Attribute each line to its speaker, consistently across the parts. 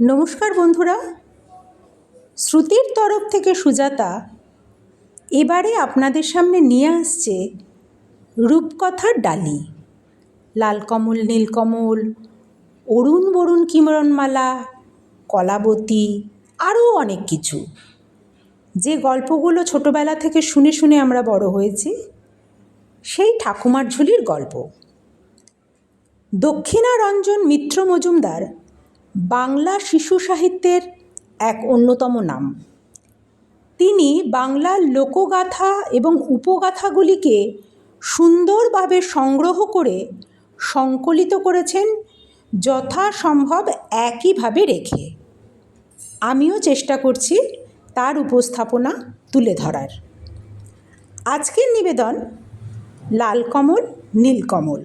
Speaker 1: নমস্কার বন্ধুরা। শ্রুতির তরফ থেকে সুজাতা এবারে আপনাদের সামনে নিয়ে আসছে রূপকথার ডালি। লালকমল নীলকমল অরুণ বরুণ কিমরণমালা কলাবতী আরও অনেক কিছু। যে গল্পগুলো ছোটোবেলা থেকে শুনে শুনে আমরা বড় হয়েছি, সেই ঠাকুমার ঝুলির গল্প। দক্ষিণারঞ্জন মিত্র মজুমদার বাংলা শিশু সাহিত্যের এক অন্যতম নাম। তিনি বাংলার লোকগাথা এবং উপগাথাগুলিকে সুন্দরভাবে সংগ্রহ করে সংকলিত করেছেন যথাসম্ভব একইভাবে রেখে। আমিও চেষ্টা করছি তার উপস্থাপনা তুলে ধরার। আজকের নিবেদন লালকমল, নীলকমল।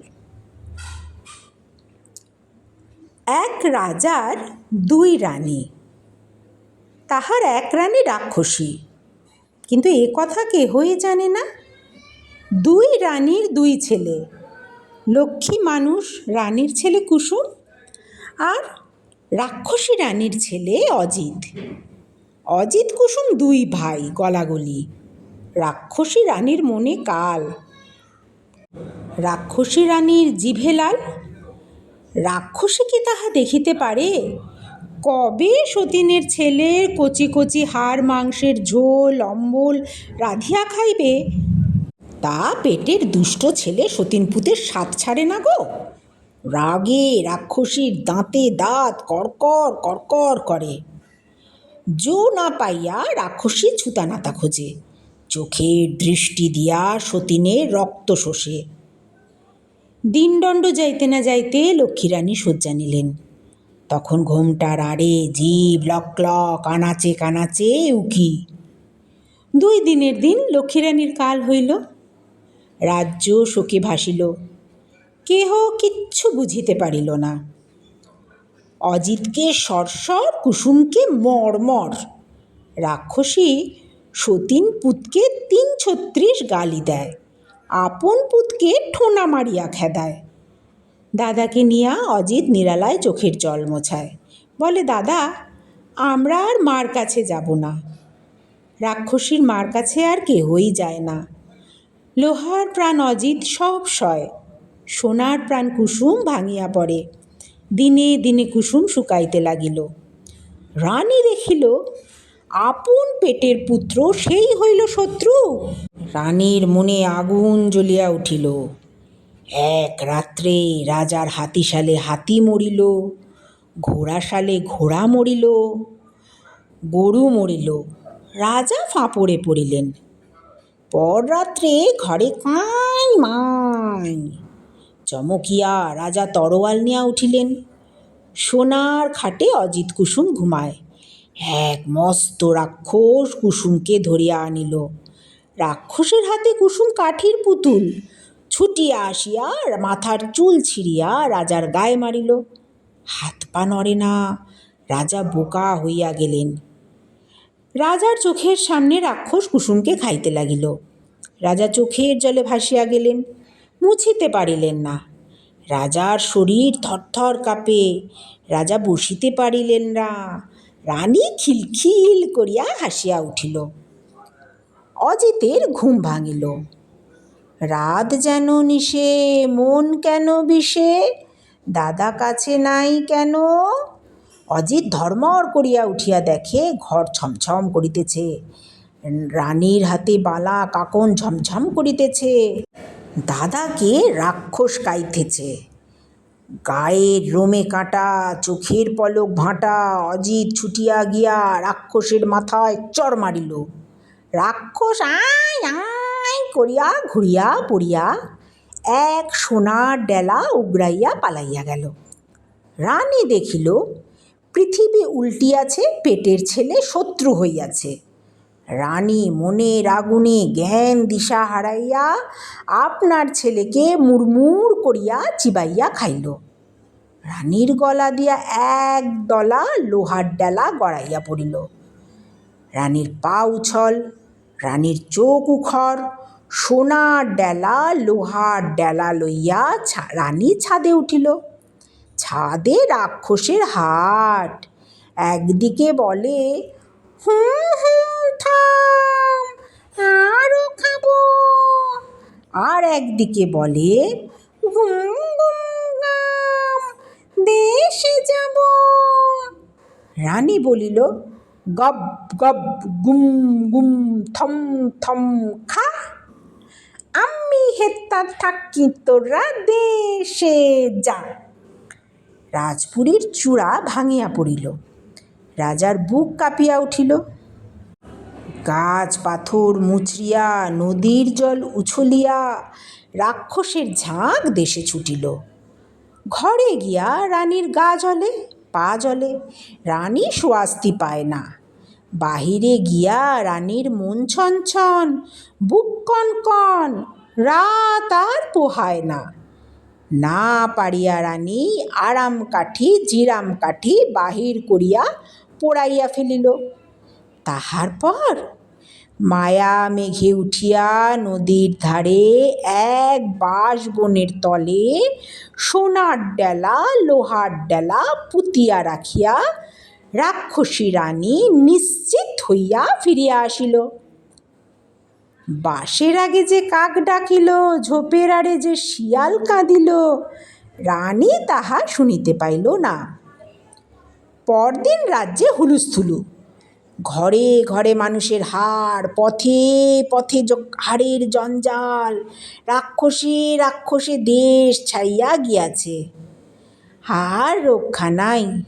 Speaker 1: এক রাজার দুই রানী। তাহার এক রানী রাক্ষসী। কিন্তু এ কথা কেহই জানে না? দুই রানীর দুই ছেলে। লক্ষ্মী মানুষ রানীর ছেলে কুসুম আর রাক্ষসী রানীর ছেলে অজিত। অজিত কুসুম দুই ভাই গলাগলি। রাক্ষসী রানীর মনে কাল। রাক্ষসী রানীর জিভে লাল রাক্ষসী কি তাহা দেখিতে পারে? কবে সতীনের ছেলের কচি কচি হাড়, মাংসের ঝোল, অম্বল রাধিয়া খাইবে? তা পেটের দুষ্ট ছেলে সতীনপুতের স্বাদ ছাড়ে না গো। রাগে রাক্ষসীর দাঁতে দাঁত কড়কর কড়কর করে। জো না পাইয়া রাক্ষসী ছুতানাতা খোঁজে। চোখের দৃষ্টি দিয়া সতীনের রক্ত শোষে। দিনদণ্ড যাইতে না যাইতে লক্ষ্মীরানী শয্যা নিলেন। তখন ঘোমটার আড়ে জীব লক লক, আনাচে কানাচে উকি। দুই দিনের দিন লক্ষ্মীরানীর কাল হইল। রাজ্য শোকে ভাসিল। কেহ কিচ্ছু বুঝিতে পারিল না। অজিতকে সরসর কুসুমকে মর্মর রাক্ষসী সতীন পুতকে তিন ছত্রিশ গালি দেয়। আপন পুতকে ঠোনা মারিয়া খেদায়। দাদাকে নিয়া অজিত নিরালায় চোখের জল মোছায়। বলে, দাদা, আমরা আর মার কাছে যাব না। রাক্ষসীর মার কাছে আর কেহই যায় না। লোহার প্রাণ অজিত সব সয়, সোনার প্রাণ কুসুম ভাঙিয়া পড়ে। দিনে দিনে কুসুম শুকাইতে লাগিল। রানী দেখিল আপন পেটের পুত্র সেই হইল শত্রু। রানীর মনে আগুন জ্বলিয়া উঠিল। এক রাত্রে রাজার হাতিশালে হাতি মরিল, ঘোড়াশালে ঘোড়া মরিল, গরু মরিল। রাজা ফাঁপড়ে পড়িলেন। পর রাত্রে ঘরে কাঁই মাই। চমকিয়া রাজা তরোয়াল নিয়া উঠিলেন। সোনার খাটে অজিত কুসুম ঘুমায়। এক মস্ত রাক্ষস কুসুমকে ধরিয়া আনিল। রাক্ষসের হাতে কুসুম কাঠির পুতুল। ছুটিয়া আসিয়া মাথার চুল ছিঁড়িয়া রাজার গায়ে মারিল। হাত পা নড়ে না, রাজা বোকা হইয়া গেলেন। রাজার চোখের সামনে রাক্ষস কুসুমকে খাইতে লাগিল। রাজা চোখের জলে ভাসিয়া গেলেন, মুছিতে পারিলেন না। রাজার শরীর থরথর কাঁপে, রাজা বসিতে পারিলেন না। রানী খিলখিল করিয়া হাসিয়া উঠিল। অজিতের ঘুম ভাঙিল। রাত যেন নিশে, মন কেন বিষে, দাদা কাছে নাই কেন? অজিত ধর্মর করিয়া উঠিয়া দেখে ঘর ছমছম করিতেছে। রানীর হাতে বালা কাকন ঝমঝম করিতেছে। দাদাকে রাক্ষস কাইতেছে। গায়ের রোমে কাঁটা, চোখের পলক ভাঁটা, অজিত ছুটিয়া গিয়া রাক্ষসের মাথায় চর মারিল। রাক্ষস আই আয় করিয়া ঘুরিয়া পড়িয়া এক সোনার ডেলা উগড়াইয়া পালাইয়া গেল। রানী দেখিল, পৃথিবী উল্টিয়াছে, পেটের ছেলে শত্রু হইয়াছে। রানী মনের আগুনে জ্ঞান দিশা হারাইয়া আপনার ছেলেকে মুড়মুড় করিয়া চিবাইয়া খাইল। রানীর গলা দিয়া এক দলা লোহার ডালা গড়াইয়া পড়িল। রানীর পা উছল, রানীর চোখ উখর সোনার ডেলা লোহার ডেলা লইয়া রানী ছাদে উঠিল। ছাদে রাক্ষসের হাট, একদিকে বলে হুম হুম থাম আরও খাব। আর একদিকে বলে, গুম গুম, গাম, দেশে যাব। রানী বলিল, গব গব, গুম গুম, থম থম, খা। আমি হেত্তা থাকি তোরা দেশে যা। রাজপুরীর চূড়া ভাঙিয়া পড়িল। রাজার বুক কাঁপিয়া উঠিল। গাছ, পাথর মুচড়িয়া, নদীর জল উছলিয়া রাক্ষসের ঝাঁক দেশে ছুটিল। ঘরে গিয়া রানীর গা জ্বলে, পা জ্বলে, রানী সোয়াস্তি পায় না। বাহিরে গিয়া রানীর মন ছনছন, বুক কনকন রাত আর পোহায় না। না পারিয়া রানী আরাম কাঠি, জিরাম কাঠি বাহির করিয়া পোড়াইয়া ফেলিল। তাহার পর মায়া মেঘে উঠিয়া নদীর ধারে এক বাঁশ বনের তলে সোনার ডেলা, লোহার ডেলা পুতিয়া রাখিয়া রাক্ষসী রানী নিশ্চিত হইয়া ফিরিয়া আসিল। বাঁশের আগে যে কাক ডাকিল, ঝোপের আড়ে যে শিয়াল কাঁদিল, রানী তাহা শুনিতে পাইল না। পরদিন রাজ্যে হুলুস্থুলু ঘরে ঘরে মানুষের হাড়, পথে পথে হাড়ের জঞ্জাল, রাক্ষসে রাক্ষসে দেশ ছাইয়া গিয়াছে। আর রক্ষা নাই।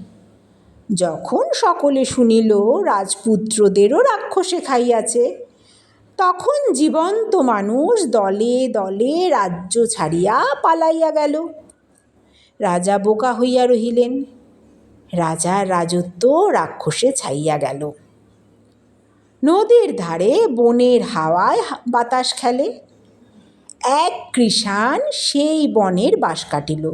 Speaker 1: যখন সকলে শুনিল রাজপুত্রদেরও রাক্ষসে খাইয়াছে, তখন জীবন্ত মানুষ দলে দলে রাজ্য ছাড়িয়া পালাইয়া গেল। রাজা বোকা হইয়া রহিলেন। রাজার রাজত্ব রাক্ষসে ছাইয়া গেল। নদীর ধারে বনের হাওয়ায় বাতাস খেলে। এক কৃষাণ সেই বনের বাঁশ কাটিল।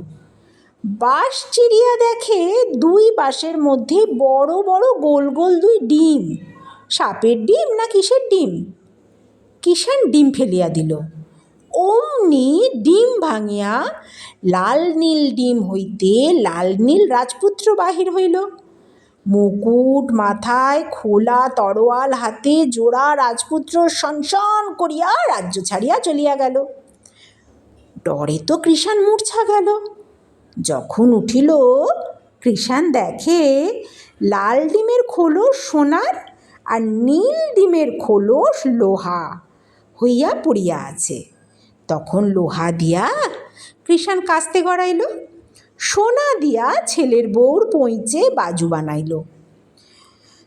Speaker 1: বাঁশ চিড়িয়া দেখে দুই বাঁশের মধ্যে বড় বড় গোল গোল দুই ডিম। সাপের ডিম না কিসের ডিম? কিষাণ ডিম ফেলিয়া দিল। অমনি ডিম ভাঙিয়া লাল নীল ডিম হইতে লাল নীল রাজপুত্র বাহির হইল। মুকুট মাথায় খোলা তরোয়াল হাতে জোড়া রাজপুত্র সনসন করিয়া রাজ্য ছাড়িয়া চলিয়া গেল। ডরে তো কৃষাণ মূর্ছা গেল। যখন উঠিল, কৃষাণ দেখে লাল ডিমের খোলস সোনার আর নীল ডিমের খোলস লোহা হইয়া পড়িয়া আছে। তখন লোহা দিয়া কৃষাণ কাস্তে গড়াইল, সোনা দিয়া ছেলের বউর পইচে বাজু বানাইল।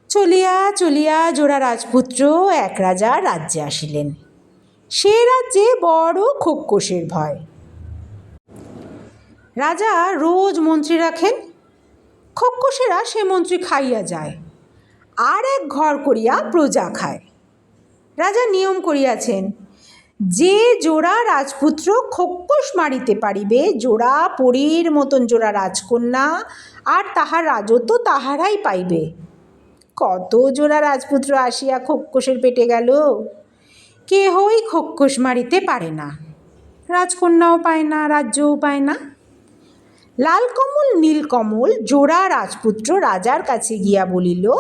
Speaker 1: চলিয়া চলিয়া জোড়া রাজপুত্র এক রাজা রাজ্যে আসিলেন। সে রাজ্যে বড় খোক্কসের ভয়। রাজা রোজ মন্ত্রী রাখেন খোক্কসেরা সে মন্ত্রী খাইয়া যায়, আর এক ঘর করিয়া প্রজা খায়। রাজা নিয়ম করিয়াছেন যে জোড়া রাজপুত্র খোক্কস মারিতে পারিবে, জোড়া পরীর মতন জোড়া রাজকন্যা, আর তাহার রাজত্ব তাহারাই পাইবে। কত জোড়া রাজপুত্র আসিয়া খোক্কসের পেটে গেল? কেহই খোক্কস মারিতে পারে না। রাজকন্যাও পায় না, রাজ্যও পায় না। লালকমল, নীলকমল জোড়া রাজপুত্র রাজার কাছে গিয়া বলিল,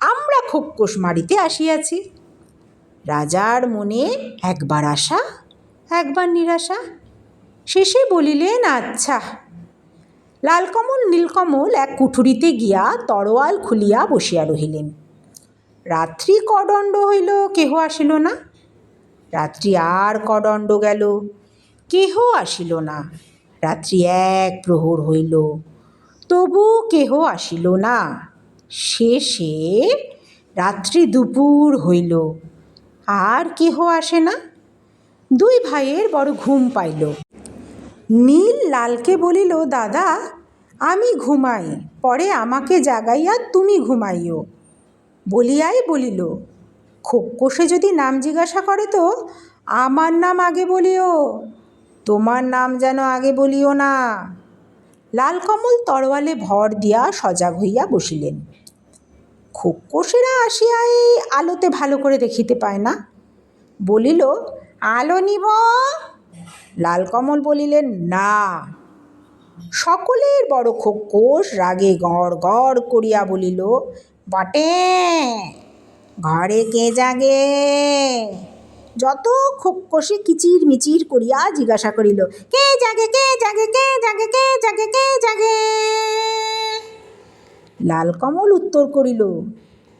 Speaker 1: আমরা খোক্কস মারিতে আসিয়াছি। রাজার মনে একবার আশা, একবার নিরাশা। শেষে বলিলেন আচ্ছা। লালকমল, নীলকমল এক কুঠুরিতে গিয়া তরোয়াল খুলিয়া বসিয়া রহিলেন। রাত্রি কদণ্ড হইল, কেহ আসিল না? রাত্রি আর কদণ্ড গেল, কেহ আসিল না? রাত্রি এক প্রহর হইল, তবু কেহ আসিল না? শেষে রাত্রি দুপুর হইল আর কেহ আসে না? দুই ভাইয়ের বড় ঘুম পাইল। নীল লালকে বলিল, দাদা, আমি ঘুমাই, পরে আমাকে জাগাইয়া তুমি ঘুমাইও। বলিয়াই বলিল খোক্কসে যদি নাম জিজ্ঞাসা করে তো আমার নাম আগে বলিও, তোমার নাম যেন আগে বলিও না। লালকমল তরোয়ালে ভর দিয়া সজাগ হইয়া বসিলেন। খোক্কসেরা আসিয়া এই আলোতে ভালো করে দেখিতে পায় না। বলিল, আলো নিব? লালকমল বলিলেন, না। সকলের বড় খোকোস রাগে গড় গড় করিয়া বলিল, বটে, ঘরে কে জাগে? যত খোকসে কিচির মিচির করিয়া জিজ্ঞাসা করিল, কে জাগে কে জাগে কে জাগে কে জাগে কে জাগে? লাল কমল উত্তর করিল,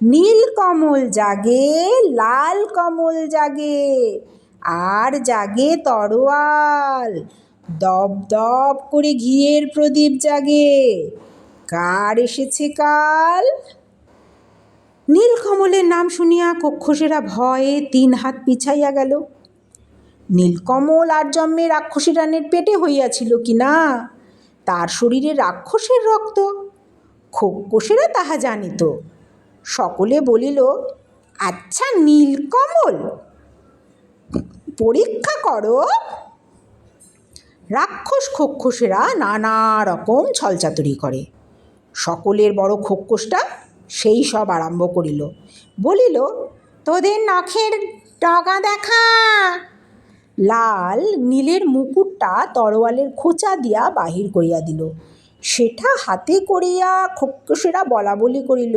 Speaker 1: নীল কমল জাগে, লাল কমল জাগে, আর জাগে তরোয়াল। দপ দপ করে ঘিয়ের প্রদীপ জাগে, কার এসেছে কাল? নীলকমলের নাম শুনিয়া কক্ষসেরা ভয়ে তিন হাত পিছাইয়া গেল। নীলকমল আর জন্মে রাক্ষসী রানের পেটে হইয়াছিল কি না? তার শরীরে রাক্ষসের রক্ত। খোকসেরা তাহা জানিত। সকলে বলিল আচ্ছা নীলকমল, পরীক্ষা করো। রাক্ষস খোক্ষসেরা নানা রকম ছলচাতুরি করে। সকলের বড় খোক্ষসটা সেই সব আরম্ভ করিল। বলিল, তোদের নখের ডগা দেখা। লাল নীলের মুকুটটা তরোয়ালের খোঁচা দিয়া বাহির করিয়া দিল। সেটা হাতে করিয়া খোক্ষসেরা বলা বলি করিল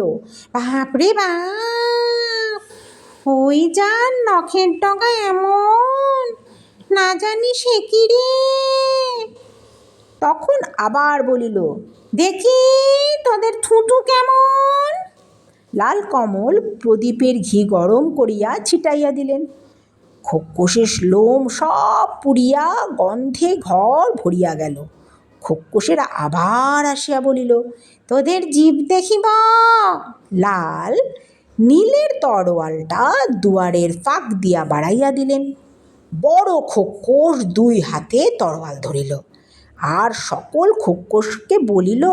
Speaker 1: বাপরে বাপ, ওই যার নখের ডগা এমন, না জানি সে রে? তখন আবার বলিল, দেখি তোদের থুতু কেমন? লাল কমল প্রদীপের ঘি গরম করিয়া ছিটাইয়া দিলেন। খোক্কসের লোম সব পুড়িয়া গন্ধে ঘর ভরিয়া গেল। খোক্কসেরা আবার আসিয়া বলিল, তোদের জীব দেখিব লাল নীলের তরোয়ালটা দুয়ারের ফাঁক দিয়া বাড়াইয়া দিলেন। বড় খোক্কস দুই হাতে তরোয়াল ধরিল। আর সকল খোক্কসকে বলিল,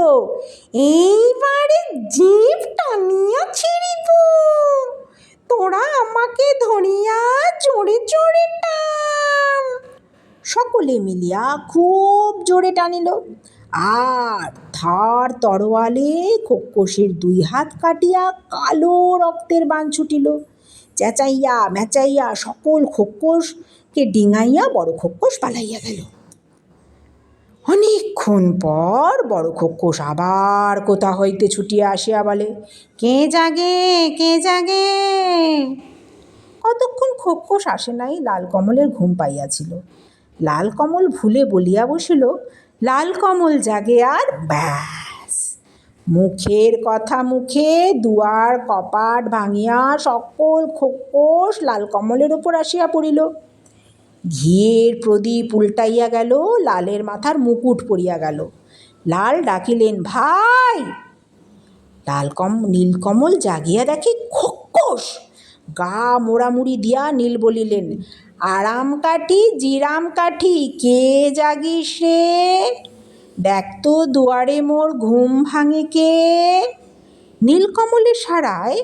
Speaker 1: এইবারে জিভ টানিয়া ছিড়িব। তোরা আমাকে ধরিয়া জোরে চড়ে টান। সকলে মিলিয়া খুব জোরে টানিল। আর ধার তরোয়ালে খোক্কসের দুই হাত কাটিয়া কালো রক্তের বান ছুটিল। চেঁচাইয়া মেচাইয়া সকল খোক্কসকে ডিঙাইয়া বড় খোক্কস পালাইয়া গেল। অনেকক্ষণ পর বড় খোক্কস আবার কোথা হইতে ছুটিয়া আসিয়া বলে, কে জাগে কে জাগে? কতক্ষণ খোক্কস আসে নাই, লাল কমলের ঘুম পাইয়াছিল। লাল কমল ভুলে বলিয়া বসিল লাল কমল জাগে আর ব্যাস। মুখের কথা মুখে, দুয়ার কপাট ভাঙিয়া সকল খোক্কস লাল কমলের ওপর আসিয়া পড়িল। ঘিয়ের প্রদীপ উল্টাইয়া গেল, লালের মাথার মুকুট পড়িয়া গেল। লাল ডাকিলেন, ভাই লাল কম নীলকমল জাগিয়া দেখে খোক্কস গা মোড়ামুড়ি দিয়া নীল বলিলেন আরাম কাঠি, জিরাম কাঠি, কে জাগিস রে দেখ তো দুয়ারে মোর ঘুম ভাঙে কে? নীলকমলের সারায়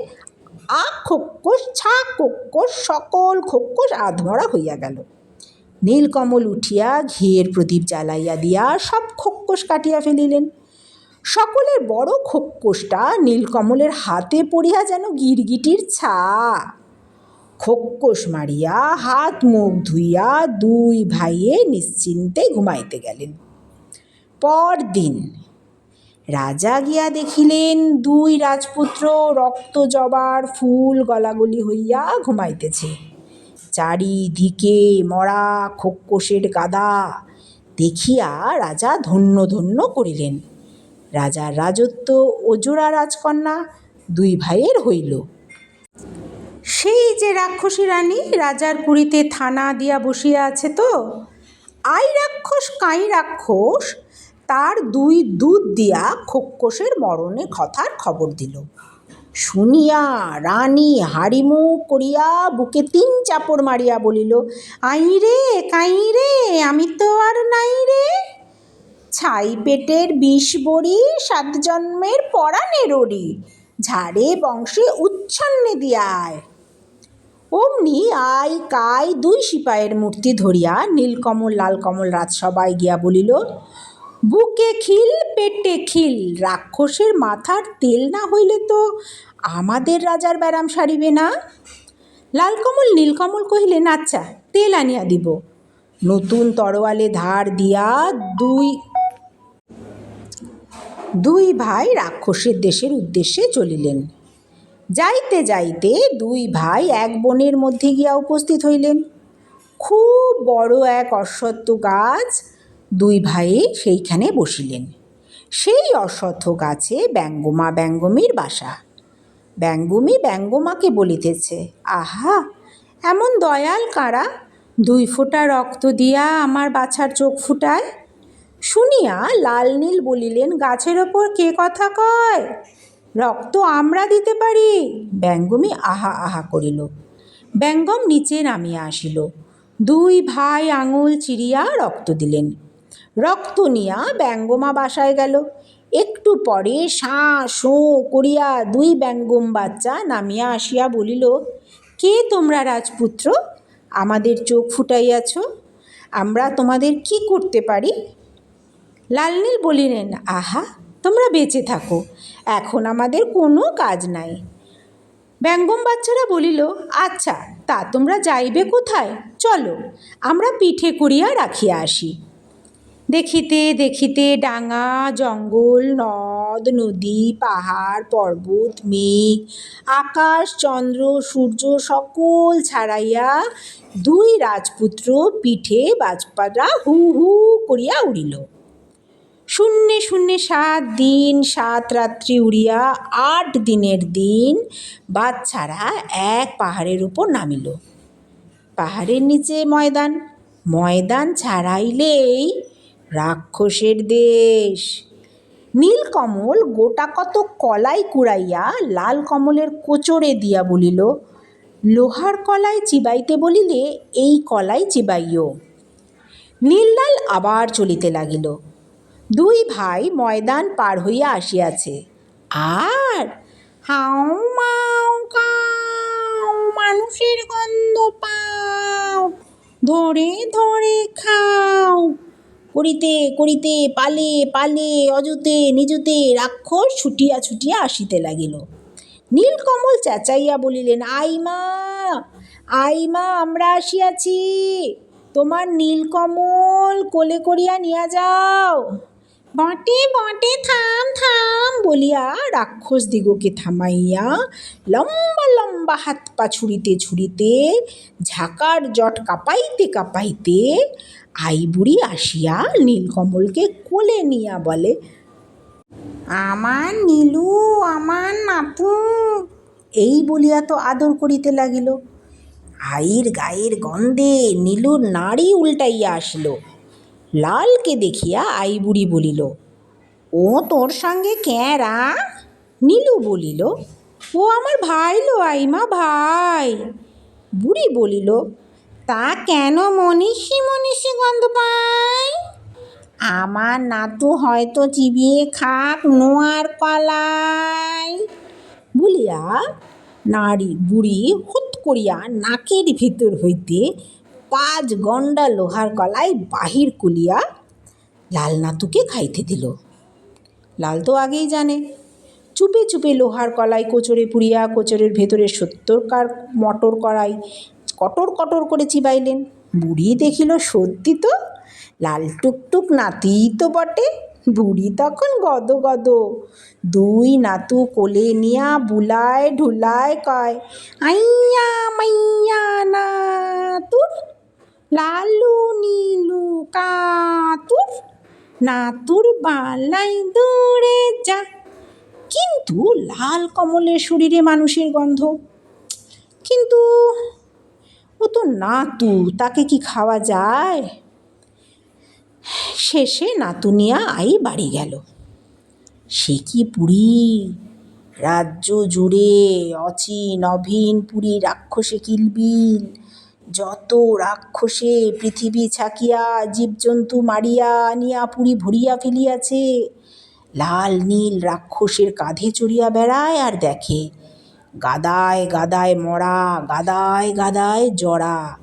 Speaker 1: আ খোক্কস ছা খোক্কস সকল খোক্কস আধমরা হইয়া গেল। নীলকমল উঠিয়া ঘিয়ের প্রদীপ জ্বালাইয়া দিয়া সব খোক্কস কাটিয়া ফেলিলেন। সকলের বড় খোক্কসটা নীলকমলের হাতে পড়িয়া যেন গিরগিটির ছা। খোক্কস মারিয়া, হাত মুখ ধুইয়া দুই ভাইয়ে নিশ্চিন্তে ঘুমাইতে গেলেন। পরদিন রাজা গিয়া দেখিলেন, দুই রাজপুত্র রক্ত জবার ফুল গলাগলি হইয়া ঘুমাইতেছে। চারিদিকে মরা খোক্কসের গাদা দেখিয়া রাজা ধন্য ধন্য করিলেন। রাজার রাজত্ব ওজোড়া রাজকন্যা দুই ভাইয়ের হইল। সেই যে রাক্ষসী রানী রাজার পুরীতে থানা দিয়া বসিয়া আছে তো, আই রাক্ষস কাই রাক্ষস, তার দুই দুধ দিয়া খোক্কসের মরণে কথার খবর দিল। শুনিয়া রানী হাড়িমুখ করিয়া বুকে তিন চাপড় মারিয়া বলিল, আই রে, কাই রে, আমি তো আর নাই রে। ছাই পেটের বিষ বড়ি, সাত জন্মের পরাণের ওড়ি ঝাড়ে বংশে উচ্ছন্নে দিয়ায়। অমনি আই কাই দুই সিপাহের মূর্তি ধরিয়া নীলকমল, লালকমল রাজসভায় গিয়া বলিল, বুকে খিল, পেটে খিল, রাক্ষসের মাথার তেল না হইলে তো আমাদের রাজার ব্যারাম সারিবে না? লালকমল, নীলকমল কহিলেন আচ্ছা তেল আনিয়া দিব। নতুন তরোয়ালে ধার দিয়া দুই দুই ভাই রাক্ষসের দেশের উদ্দেশ্যে চলিলেন। যাইতে যাইতে দুই ভাই এক বনের মধ্যে গিয়া উপস্থিত হইলেন। খুব বড় এক অশ্বত্থ গাছ দুই ভাই সেইখানে বসিলেন। সেই অশ্বত্থ গাছে ব্যঙ্গমা ব্যঙ্গমীর বাসা। ব্যঙ্গমী ব্যঙ্গমাকে বলিতেছে, আহা, এমন দয়াল কারা? দুই ফোঁটা রক্ত দিয়া আমার বাছার চোখ ফুটায়? শুনিয়া লাল নীল বলিলেন, গাছের ওপর কে কথা কয়? রক্ত আমরা দিতে পারি। ব্যঙ্গমী আহা আহা করিল। ব্যঙ্গম নিচে নামিয়া আসিল। দুই ভাই আঙুল চিরিয়া রক্ত দিলেন। রক্ত নিয়া ব্যঙ্গমা বাসায় গেল। একটু পরে শাঁ শোঁ করিয়া দুই ব্যঙ্গম বাচ্চা নামিয়া আসিয়া বলিল, কে তোমরা রাজপুত্র? আমাদের চোখ ফুটাইয়াছ। আমরা তোমাদের কি করতে পারি? লালনীল বলিলেন, আহা, তোমরা বেঁচে থাকো। এখন আমাদের কোনো কাজ নাই। ব্যঙ্গম বাচ্চারা বলিল আচ্ছা তা তোমরা যাইবে কোথায়? চলো, আমরা পিঠে করিয়া রাখিয়া আসি। দেখিতে দেখিতে ডাঙা, জঙ্গল, নদ, নদী, পাহাড়, পর্বত, মেঘ, আকাশ, চন্দ্র, সূর্য সকল ছাড়াইয়া দুই রাজপুত্র পিঠে বাজপাড়া হু হু করিয়া উড়িল। শূন্যে শূন্যে সাত দিন, সাত রাত্রি উড়িয়া আট দিনের দিন বাচ্চারা এক পাহাড়ের উপর নামিল। পাহাড়ের নিচে ময়দান ময়দান ছাড়াইলেই রাক্ষসের দেশ। নীলকমল গোটা কত কলাই কুড়াইয়া লাল কমলের কোচরে দিয়া বলিল, লোহার কলাই চিবাইতে বলিলে এই কলাই চিবাইও। নীললাল আবার চলিতে লাগিল। দুই ভাই ময়দান পার হইয়া আসিয়াছে। আর হাও মাও কাও, মানুষের গন্ধ পাও, ধরে ধরে খাও। করিতে করিতে পালে পালে অজুতে নিজুতে রাক্ষস ছুটিয়া ছুটিয়া আসিতে লাগিল। নীলকমল চেঁচাইয়া বলিলেন, আই মা আই মা, আমরা আসিয়াছি। তোমার নীলকমল কোলে করিয়া নিয়া যাও। বটে বটে, থাম থাম বলিয়া রাক্ষস দিগকে থামাইয়া লম্বা লম্বা হাত পা ছুড়িতে ছুড়িতে, ঝাঁকার জট কাঁপাইতে কাঁপাইতে আইবুড়ি আসিয়া নীলকমলকে কোলে নিয়া বলে, আমার নীলু, আমার নাতু। এই বলিয়া তো আদর করিতে লাগিল। আইর গায়ের গন্ধে নীলুর নাড়ি উল্টাইয়া আসিল। লালকে দেখিয়া আইবুড়ি বলিল, ও তোর সঙ্গে ক্যারা নীলু বলিল, ও আমার ভাই লো আইমা ভাই। বুড়ি বলিল, তা কেন মনীষী মনীষী গন্ধ পাই আমার নাতু হয়তো চিবিয়ে খাক নোয়ার কলাই। বলিয়া নারী বুড়ি হুত করিয়া নাকের ভিতর হইতে পাঁচ গন্ডা লোহার কলাই বাহির কুলিয়া লাল নাতুকে খাইতে দিল। লাল তো আগেই জানে, চুপে চুপে লোহার কলাই কোচরে পুড়িয়া কোচরের ভেতরে সত্তরকার মটর কড়াই কটর কটর করে চিবাইলেন। বুড়ি দেখিল, সত্যি তো? লাল টুকটুক নাতিই তো বটে, বুড়ি তখন গদ গদ। দুই নাতু কোলে নিয়া বুলায় ঢুলায় কয়, আইয়া মাইয়া নাতুর লালু নীলু কাতুর, নাতুর বালাই দূরে যা। কিন্তু লাল কমলের শরীরে মানুষের গন্ধ। কিন্তু ও তো নাতু, তাকে কি খাওয়া যায়? শেষে নাতুনিয়া আই বাড়ি গেল। সে কি পুরী? রাজ্য জুড়ে অচিন, অভিন পুরী রাক্ষসে কিলবিল। যত রাক্ষসে পৃথিবী ছাকিয়া, জীবজন্তু মারিয়া, আনিয়া পুরী ভরিয়া ফেলিয়াছে, লাল নীল রাক্ষসের কাঁধে চড়িয়া বেড়ায় আর দেখে, গাদায় গাদায় মরা, গাদায় গাদায় জড়া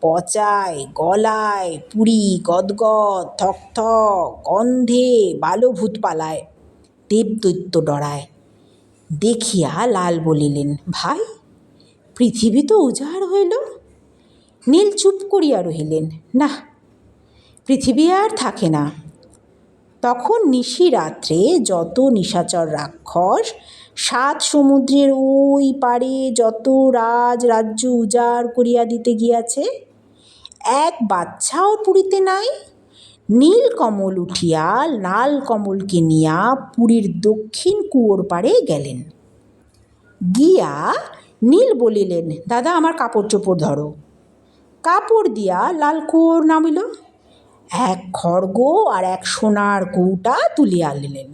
Speaker 1: পচায় গলায় পুরি গদগদ থকথক গন্ধে বালভূত পালায়, দেবদৈত্য ডরায়। দেখিয়া লাল বলিলেন, ভাই, পৃথিবী তো উজাড় হইল নীল চুপ করিয়া রহিলেন না পৃথিবী আর থাকে না। তখন নিশি রাত্রে যত নিশাচর রাক্ষস, সাত সমুদ্রের ওই পারে যত রাজ রাজ্য উজাড় করিয়া দিতে গিয়াছে, এক বাচ্চাও পুরীতে নাই। নীল কমল উঠিয়া লাল কমলকে নিয়া পুরীর দক্ষিণ কুয়োর পাড়ে গেলেন। গিয়া নীল বলিলেন, দাদা, আমার কাপড় চোপড় ধরো। কাপড় দিয়া লাল কুয়োর নামিল, এক খড়গ আর এক সোনার কৌটা তুলিয়া আনিলেন।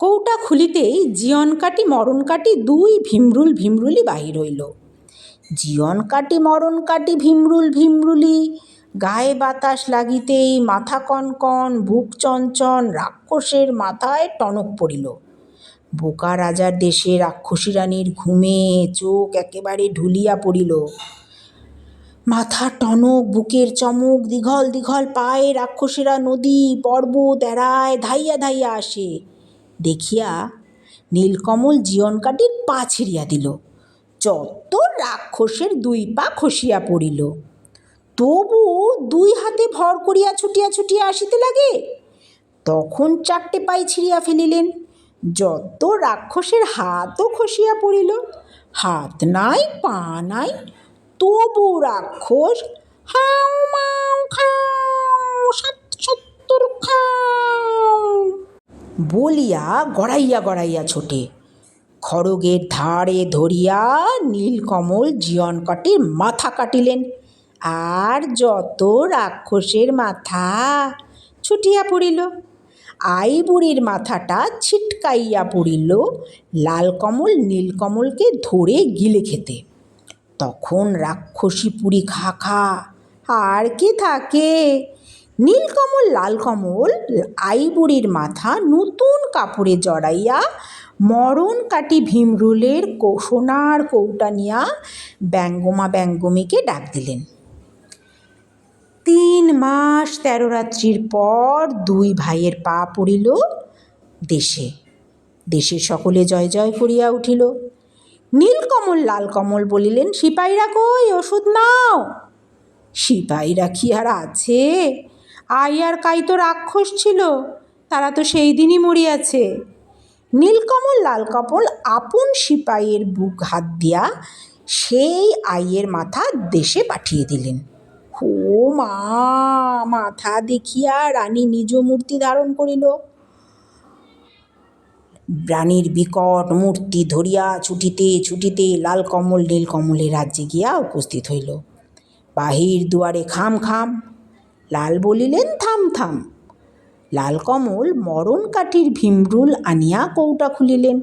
Speaker 1: কৌটা খুলিতেই জীয়ন কাটি, মরণ কাটি দুই ভীমরুল ভীমরুলি বাহির হইল। জীয়ন কাটি, মরণ কাটি, ভীমরুল ভীমরুলি, গায়ে বাতাস লাগিতেই মাথা কনকন, বুক চঞ্চন রাক্ষসের মাথায় টনক পড়িল। বোকা রাজার দেশে রাক্ষসী রানীর ঘুমে চোখ একেবারে ঢুলিয়া পড়িল। মাথা টনক, বুকের চমক, দীঘল দীঘল পায়ে রাক্ষসেরা নদী, পর্বত এড়ায় ধাইয়া ধাইয়া আসে। দেখিয়া নীলকমল জীবন কাটির পা ছিঁড়িয়া দিল। যত রাক্ষসের দুই পা খসিয়া পড়িল, তবু দুই হাতে ভর করিয়া ছুটিয়া ছুটিয়া আসিতে লাগে। তখন চারটে পাই ছিঁড়িয়া ফেলিলেন। যত রাক্ষসের হাতও খসিয়া পড়িল, হাত নাই, পা নাই তবু রাক্ষস হাউ, মাউ খাও সাত সত্তর খাও বলিয়া গড়াইয়া গড়াইয়া ছোটে। খড়গের ধারে ধরিয়া নীলকমল জীয়ন কাটির মাথা কাটিলেন। আর যত রাক্ষসের মাথা ছুটিয়া পড়িল আই বুড়ির মাথাটা ছিটকাইয়া পড়িল, লালকমল নীলকমলকে ধরে গিলে খেতে। তখন রাক্ষসী পুরী খা খা। আর কি থাকে? নীলকমল, লালকমল, আইবুড়ির মাথা নতুন কাপড়ে জড়াইয়া মরণ কাটি ভীমরুলের কৌ- সোনার কৌটা নিয়া ব্যঙ্গমা ব্যঙ্গমীকে ডাক দিলেন। তিন মাস তেরো রাত্রির পর দুই ভাইয়ের পা পড়িল দেশে। দেশের সকলে জয় জয় করিয়া উঠিল। নীলকমল, লালকমল বলিলেন, সিপাহীরা কই? ওষুধ নাও। সিপাহীরা কি আর আছে? আই আর কাই তো রাক্ষস ছিল, তারা তো সেই দিনই মরিয়াছে। নীলকমল, লালকমল আপন সিপাহীর বুক হাত দিয়া সেই আইয়ের মাথা দেশে পাঠিয়ে দিলেন। ও মা, মাথা দেখিয়া রানী নিজ মূর্তি ধারণ করিল। রানীর বিকট মূর্তি ধরিয়া ছুটিতে ছুটিতে লাল কমল, নীল কমলের রাজ্যে গিয়া উপস্থিত হইল। বাহির দুয়ারে খাম খাম, লাল বলিলেন, থাম থাম। লাল কমল মরণ কাঠির ভীমরুল আনিয়া কৌটা খুলিলেন।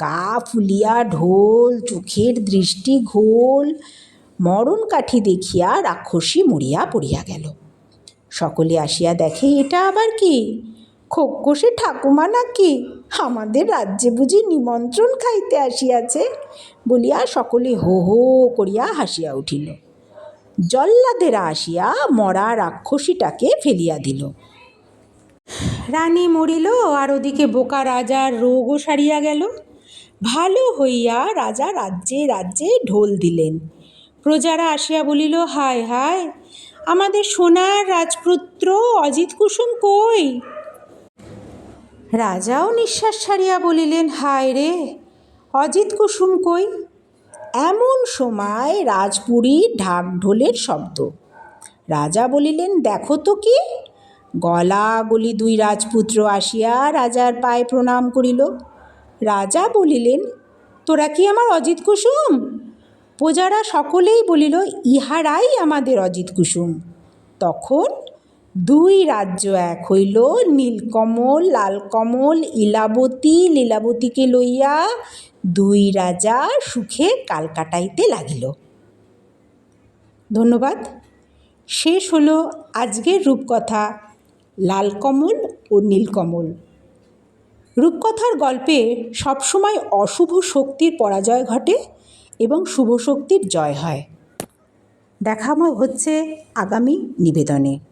Speaker 1: গা ফুলিয়া ঢোল, চোখের দৃষ্টি ঘোল, মরণ কাঠি দেখিয়া রাক্ষসী মরিয়া পড়িয়া গেল। সকলে আসিয়া দেখে, এটা আবার কি? খোকসে ঠাকুমা নাকি? আমাদের রাজ্যে বুঝি নিমন্ত্রণ খাইতে আসিয়াছে বলিয়া সকলে হো হো করিয়া হাসিয়া উঠিল। জল্লাদেরা আসিয়া মরা রাক্ষসীটাকে ফেলিয়া দিল। রানী মরিল, আর ওদিকে বোকা রাজার রোগও সারিয়া গেল। ভালো হইয়া রাজা রাজ্যে রাজ্যে ঢোল দিলেন। প্রজারা আসিয়া বলিল, হায় হায়, আমাদের সোনার রাজপুত্র অজিত কুসুম কই? রাজাও নিঃশ্বাস ছাড়িয়া বলিলেন, হায় রে, অজিত কুসুম কই? এমন সময় রাজপুরীর ঢাক ঢোলের শব্দ। রাজা বলিলেন, দেখো তো কি? গলা গলি দুই রাজপুত্র আসিয়া রাজার পায়ে প্রণাম করিল। রাজা বলিলেন, তোরা কি আমার অজিত কুসুম? প্রজারা সকলেই বলিল, ইহারাই আমাদের অজিত কুসুম। তখন দুই রাজ্য এক হইল নীলকমল, লালকমল, ইলাবতী। লীলাবতীকে লইয়া দুই রাজা সুখে কাল কাটাইতে লাগিল। ধন্যবাদ। শেষ হলো আজকের রূপকথা, লালকমল ও নীলকমল। রূপকথার গল্পে সবসময় অশুভ শক্তির পরাজয় ঘটে এবং শুভ শক্তির জয় হয়। দেখা হচ্ছে আগামী নিবেদনে।